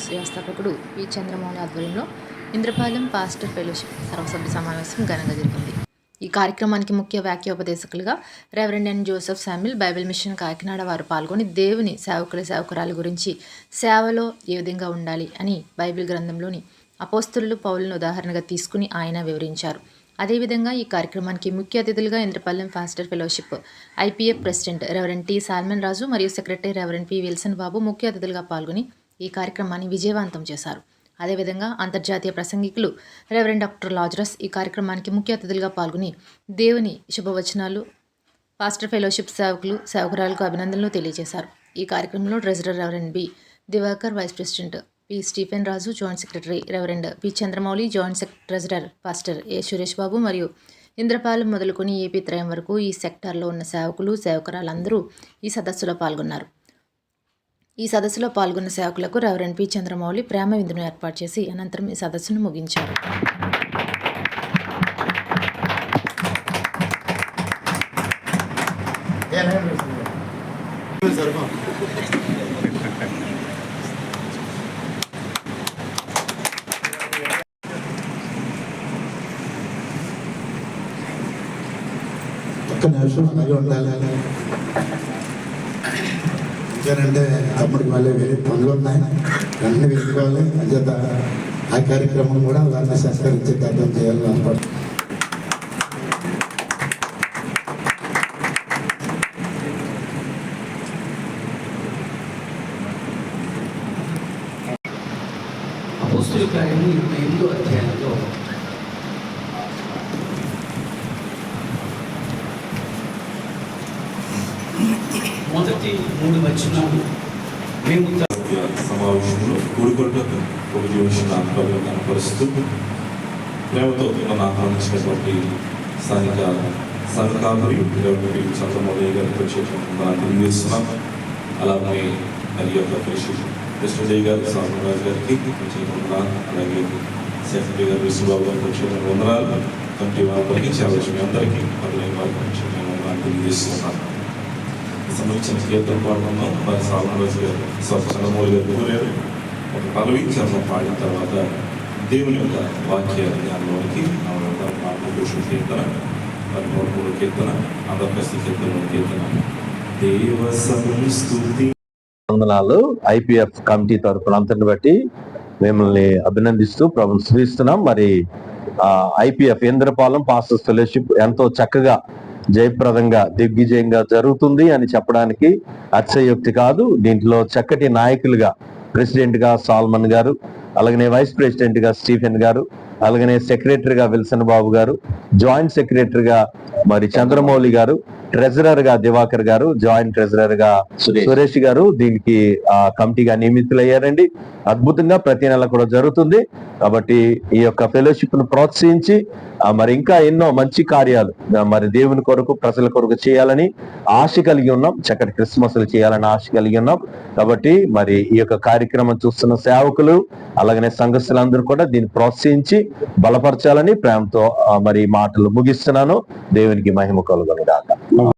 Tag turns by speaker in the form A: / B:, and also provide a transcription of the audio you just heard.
A: Trust వ్యవస్థాపకుడు P Chandramouli ఆధ్వర్యంలో Indrapalem pastor fellowship సర్వసభ్య సమావేశం ఘనంగా జరిగింది. ఈ కార్యక్రమానికి ముఖ్య వ్యాఖ్యోపదేశకులుగా reverend and Joseph Samuel Bible mission Kakinada వారు పాల్గొని దేవుని సేవకుల సేవకురాల గురించి సేవలో ఏ విధంగా ఉండాలి అని బైబిల్ గ్రంథంలోని అపోస్తులు పౌలను ఉదాహరణగా తీసుకుని ఆయన వివరించారు. అదేవిధంగా ఈ కార్యక్రమానికి ముఖ్య అతిథులుగా Indrapallem pastor fellowship IPF president reverend T Solomon Raju మరియు secretary reverend P Wilson Babu ముఖ్య అతిథులుగా పాల్గొని ఈ కార్యక్రమాన్ని విజయవంతం చేశారు. అదేవిధంగా అంతర్జాతీయ ప్రసంగికులు రెవరెండ్ డాక్టర్ లాజరస్ ఈ కార్యక్రమానికి ముఖ్య అతిథులుగా పాల్గొని దేవుని శుభవచనాలు పాస్టర్ ఫెలోషిప్ సేవకులు సేవకురాలకు అభినందనలు తెలియజేశారు. ఈ కార్యక్రమంలో treasurer reverend B Diwakar vice president P Stephen Raju joint secretary reverend P Chandramouli joint sec treasurer pastor A Suresh Babu మరియు ఇంద్రపాలెం మొదలుకొని ఏపీ త్రయం వరకు ఈ సెక్టార్లో ఉన్న సేవకులు సేవకురాలందరూ ఈ సదస్సులో పాల్గొన్నారు. ఈ సదస్సులో పాల్గొన్న సేవకులకు రెవరెండ్ పి చంద్రమౌళి ప్రేమ విందును ఏర్పాటు చేసి అనంతరం ఈ సదస్సును ముగించారు.
B: ఒక్క నిమిషం అలాగే ఉండాలి ఎందుకంటే తమ్ముడికి మళ్ళీ వేరే పనులు ఉన్నాయి అన్ని వెళ్ళిపోవాలి అంచేత ఆ కార్యక్రమం కూడా వారిని సత్కరించే కార్యం చేయాలని అనుకుంటున్నాను
C: అపోస్తుల కార్యము ఇరవై ఎనిమిదో అధ్యాయంలో మొదటి మూడు వచనాలు మేము
D: సమావేశంలో కూడుకుంటూ ఒక జీవించిన ఆత్మలో కనపరుస్తూ ప్రేమతో నన్ను ఆహ్వానించినటువంటి స్థానిక సంఘకాపరి ఇటువంటి చంద్రమౌళి గారి ప్రత్యేకంగా మనం అలాగే మరి యొక్క పరిశీలి కృష్ణజయ్ గారు సామరాజు గారికి ప్రత్యేకంగా అలాగే సెక్రటరీ గారు విష్ణుబాబు గారు ప్రత్యేకంగా వందనాలు. కంటి వారికి చాలా అందరికీ మరి వారి ప్రత్యేకంగా వందనాలు తెలియజేస్తున్నాను సంబంధించిన కీర్తన పాడుకున్నాం మరి సామరాజు గారు చంద్రమౌళి గారు కోరారు ఒక పల్లవి చరణం పాడిన తర్వాత దేవుని యొక్క వాక్య జ్ఞానంలోనికి మాటలు కీర్తన మరి మూడు కీర్తన ఆంధ్రప్రదేశ్ కీర్తన కీర్తన. దేవ సంస్తుతి
E: వందనాలు. ఐపీఎఫ్ కమిటీ తరఫున అంతటిని బట్టి మిమ్మల్ని అభినందిస్తూ ప్రభుత్వం స్మరిస్తున్నాం మరి ఐపీఎఫ్ ఇంద్రపాలెం పాస్టర్ ఫెలోషిప్ ఎంతో చక్కగా జయప్రదంగా దిగ్విజయంగా జరుగుతుంది అని చెప్పడానికి అతిశయోక్తి కాదు. దీంట్లో చక్కటి నాయకులుగా ప్రెసిడెంట్గా సాల్మన్ గారు అలాగనే వైస్ ప్రెసిడెంట్గా స్టీఫెన్ గారు అలాగనే సెక్రటరీగా విల్సన్ బాబు గారు జాయింట్ సెక్రటరీగా మరి చంద్రమౌళి గారు ట్రెజరర్గా దివాకర్ గారు జాయింట్ ట్రెజరర్గా సురేష్ గారు దీనికి ఆ కమిటీగా నియమితులయ్యారండి. అద్భుతంగా ప్రతి నెల కూడా జరుగుతుంది. కాబట్టి ఈ యొక్క ఫెలోషిప్ను ప్రోత్సహించి మరి ఇంకా ఎన్నో మంచి కార్యాలు. మరి దేవుని కొరకు ప్రజల కొరకు చేయాలని ఆశ కలిగి ఉన్నాం. చక్కటి క్రిస్మస్లు చేయాలని ఆశ కలిగి ఉన్నాం. కాబట్టి మరి ఈ యొక్క కార్యక్రమం చూస్తున్న సేవకులు అలాగనే సంఘస్థులందరూ కూడా దీన్ని ప్రోత్సహించి బలపరచాలని ప్రేమతో మరి మాటలు ముగిస్తున్నాను. దేవునికి మహిమ కలుగునుగాక.